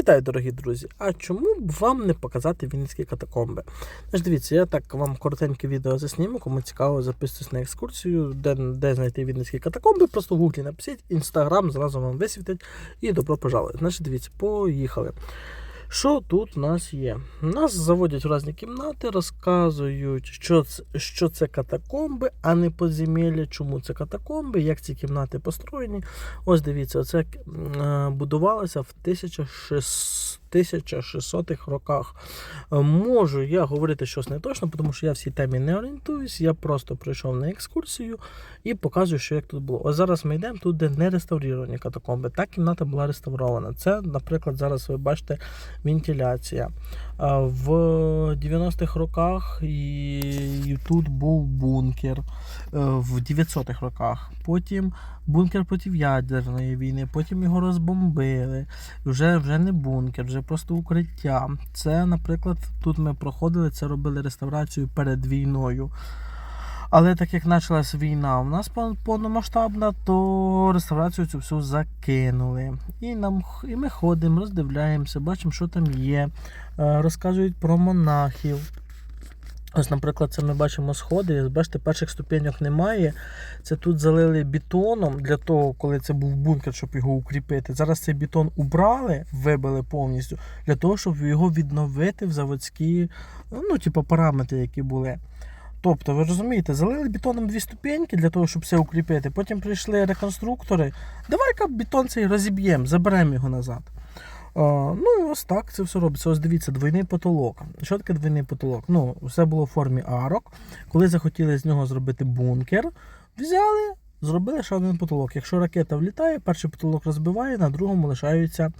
Вітаю, дорогі друзі! А чому б вам не показати вінницькі катакомби? Значить, дивіться, я так вам коротеньке відео засніму, кому цікаво, записуйтесь на екскурсію, де, де знайти вінницькі катакомби, просто в гуглі напишіть, інстаграм зразу вам висвітить і добро пожаловать. Значить, дивіться, поїхали. Що тут у нас є? Нас заводять в різні кімнати, розказують, що це, що це катакомби, а не подземелля, чому це катакомби, як ці кімнати построєні. Ось дивіться, оце е, будувалося в 1600 1600-х роках. Е, Можу я говорити щось не точно, тому що я в темі не орієнтуюсь. Я просто прийшов на екскурсію і показую, що як тут було. Ось зараз ми йдемо тут, де не реставровані катакомби. Та кімната була реставрована. Це, наприклад, зараз ви бачите вентиляція. Е, В 90-х роках і тут був бункер е, в 900-х роках. Потім бункер проти ядерної війни, потім його розбомбили. Вже, вже не бункер, вже просто укриття. Це, наприклад, тут ми проходили, це робили реставрацію перед війною. Але так як почалась війна у нас повномасштабна, то реставрацію цю всю закинули. І, нам, і ми ходимо, роздивляємося, бачимо, що там є. Е, Розказують про монахів. Ось, наприклад, це ми бачимо сходи. Бачите, перших ступеньок немає. Це тут залили бетоном для того, коли це був бункер, щоб його укріпити. Зараз цей бетон убрали, вибили повністю, для того, щоб його відновити в заводські, ну, типу, параметри, які були. Тобто, ви розумієте, залили бетоном дві ступеньки для того, щоб все укріпити. Потім прийшли реконструктори. Давай-ка бетон цей розіб'ємо, заберемо його назад. А, ну і ось так це все робиться. Ось дивіться, двойний потолок. Що таке двойний потолок? Ну, все було в формі арок. Коли захотіли з нього зробити бункер, взяли, зробили ще один потолок. Якщо ракета влітає, перший потолок розбиває, на другому лишаються,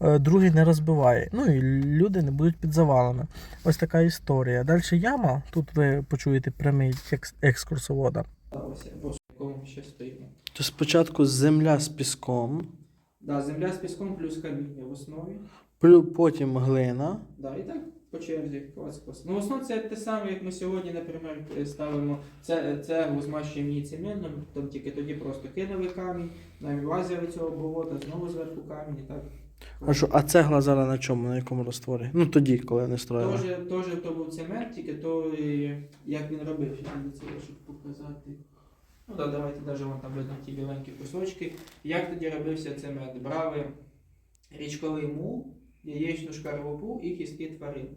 е, другий не розбиває. Ну і люди не будуть під завалами. Ось така історія. Далі яма. Тут ви почуєте прямий екскурсовода. в якому ще стоїмо. То спочатку земля з піском, Да, земля з піском плюс каміння в основі. плю- потім глина. Да, і так по черзі клас клас. Ну, в основному це те саме, як ми сьогодні, наприклад, ставимо це, це змащуємо її цементом, там тільки тоді просто кинули камінь, навіть лазили цього болота, знову зверху камінь і так. А що, а цегла зараз на чому? На якому розтворі? Ну тоді, коли вони строїли. Тоже, тоже то був цемент, тільки то, е, як він робив, це щоб показати. Ну да, давайте навіть вон там видно ті біленькі кусочки. Як тоді робився цемент? Брали річковий мул, яєчну шкарлупу і кістки тварин.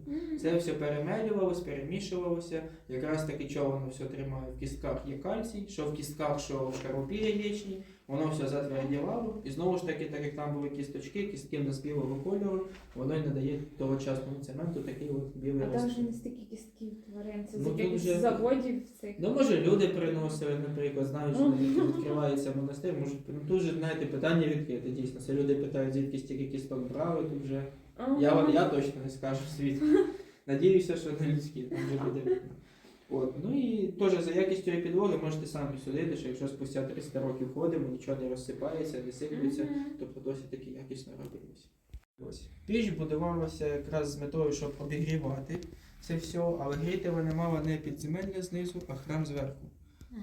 Це все перемелювалось, перемішувалося. Якраз таки чого воно все тримає в кістках є кальцій, що в кістках, що в шкарлупі яєчній, воно все затвердівало. І знову ж таки, так як там були кісточки, кістки в нас білого кольору, воно й надає тогочасному цементу такий от білий А там вже не стільки кістків тварин, це Ну, тут якихось вже- заводів цих. Ну, може, люди приносили, наприклад, знають, що Мгм. відкривається монастир. Може, ну тут же, знаєте, питання відкрите. Дійсно, це люди питають, звідки стільки кісток брали, тут вже. Я вам я точно не скажу світ. Надіюся, що не людські, там вже буде. От. Ну і теж за якістю підлоги можете самі судити, що якщо спустя 300 років ходимо, нічого не розсипається, не сиплеться, тобто досить таки якісно робилося. Ось. Піч будувалася якраз з метою, щоб обігрівати це все, але гріти вона мала не підземелля знизу, а храм зверху.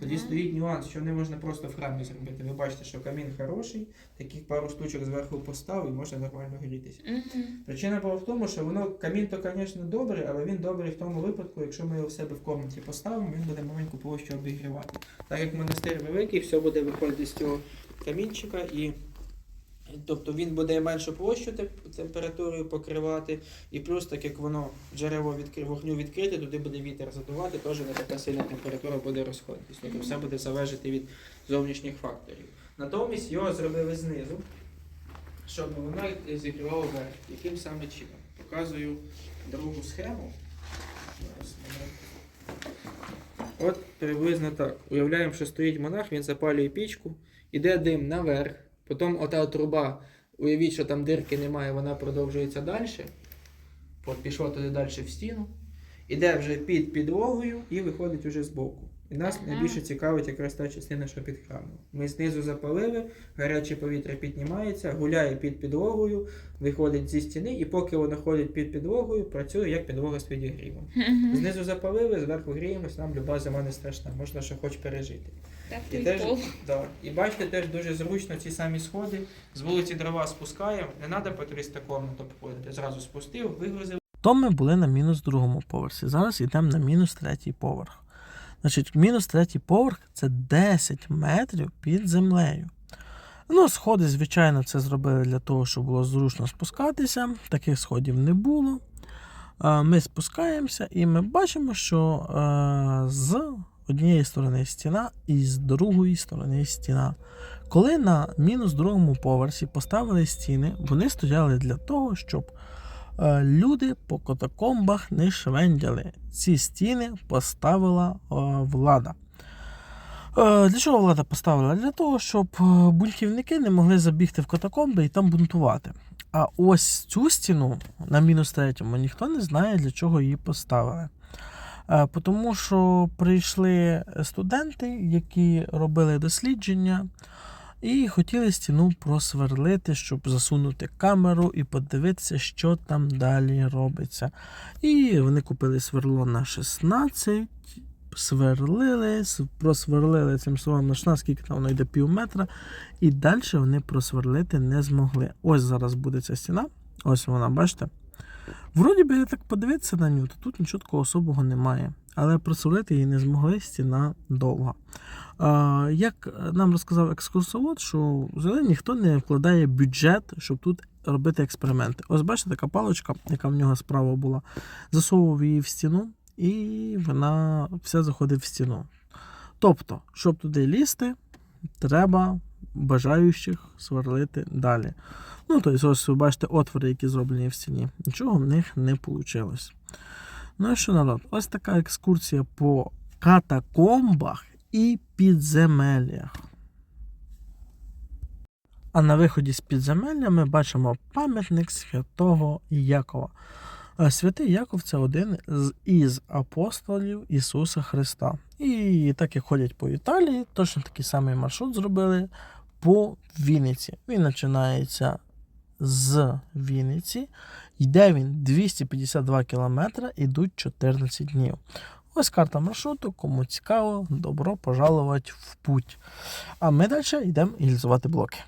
Тоді стоїть нюанс, що не можна просто в храмі зробити. Ви бачите, що камін хороший, таких пару штучок зверху постав і можна нормально грітися. Мгм. Причина була в тому, що воно камін то, звісно, добрий, але він добрий в тому випадку, якщо ми його в себе в комнаті поставимо, він буде маленьку площу обігрівати. Так як монастир великий, все буде виходити з цього камінчика і. Тобто він буде меншу площу температурою покривати, і плюс, так як воно джерело відкри... вогню відкрите, туди буде вітер задувати, теж не така сильна температура буде розходитись. Тобто все буде залежати від зовнішніх факторів. Натомість його зробили знизу, щоб воно зігрівало вверх. Яким саме чином? Показую другу схему. От приблизно так. Уявляємо, що стоїть монах, він запалює пічку, іде дим наверх, потім ота труба, уявіть, що там дирки немає, вона продовжується далі. От пішло туди далі в стіну. Іде вже під підлогою і виходить уже з боку. І нас Ага. найбільше цікавить якраз та частина, що під храмом. Ми знизу запалили, гаряче повітря піднімається, гуляє під підлогою, виходить зі стіни, і поки воно ходить під підлогою, працює як підлога з підігрівом. Знизу запалили, зверху гріємось, нам люба зима не страшна, можна що хоч пережити. І теж, да. і бачите, теж дуже зручно ці самі сходи. З вулиці дрова спускаємо, не треба по 300 комнат обходити. Зразу спустив, вигрузив. То ми були на мінус другому поверсі. Зараз йдемо на мінус третій поверх. Значить, мінус третій поверх це 10 метрів під землею. Ну, сходи, звичайно, це зробили для того, щоб було зручно спускатися. Таких сходів не було. Е, Ми спускаємося і ми бачимо, що е, з однієї сторони стіна і з другої сторони стіна. Коли на мінус другому поверсі поставили стіни, вони стояли для того, щоб е, люди по катакомбах не швендяли. Ці стіни поставила е, влада. Е, Для чого влада поставила? Для того, щоб бунтівники не могли забігти в катакомби і там бунтувати. А ось цю стіну на мінус третьому ніхто не знає, для чого її поставили. Е, Тому що прийшли студенти, які робили дослідження, і хотіли стіну просверлити, щоб засунути камеру і подивитися, що там далі робиться. І вони купили сверло на 16, сверлили, просверлили цим сверлом на 16, скільки там воно йде пів метра, і далі вони просверлити не змогли. Ось зараз буде ця стіна. Ось вона, бачите? Вроді би, я так подивитися на нього, то тут нічого такого особого немає. Але просверлити її не змогли, стіна довга. Як нам розказав екскурсовод, що взагалі ніхто не вкладає бюджет, щоб тут робити експерименти. Ось бачите, така паличка, яка в нього справа була, засовував її в стіну, і вона вся заходить в стіну. Тобто, щоб туди лізти, треба бажаючих сверлити далі. Ну, тобто, ось ви бачите отвори, які зроблені в стіні. Нічого в них не вийшло. Ну і що, народ, ось така екскурсія по катакомбах і підземеллях. А на виході з підземелля ми бачимо пам'ятник святого Якова. Е, Святий Яков це один із апостолів Ісуса Христа. І так як ходять по Італії, точно такий самий маршрут зробили по Вінниці. Він починається з Вінниці. Йде він 252 кілометри, ідуть 14 днів. Ось карта маршруту. Кому цікаво, добро пожаловать в путь. А ми далі йдемо ілюзувати блоки.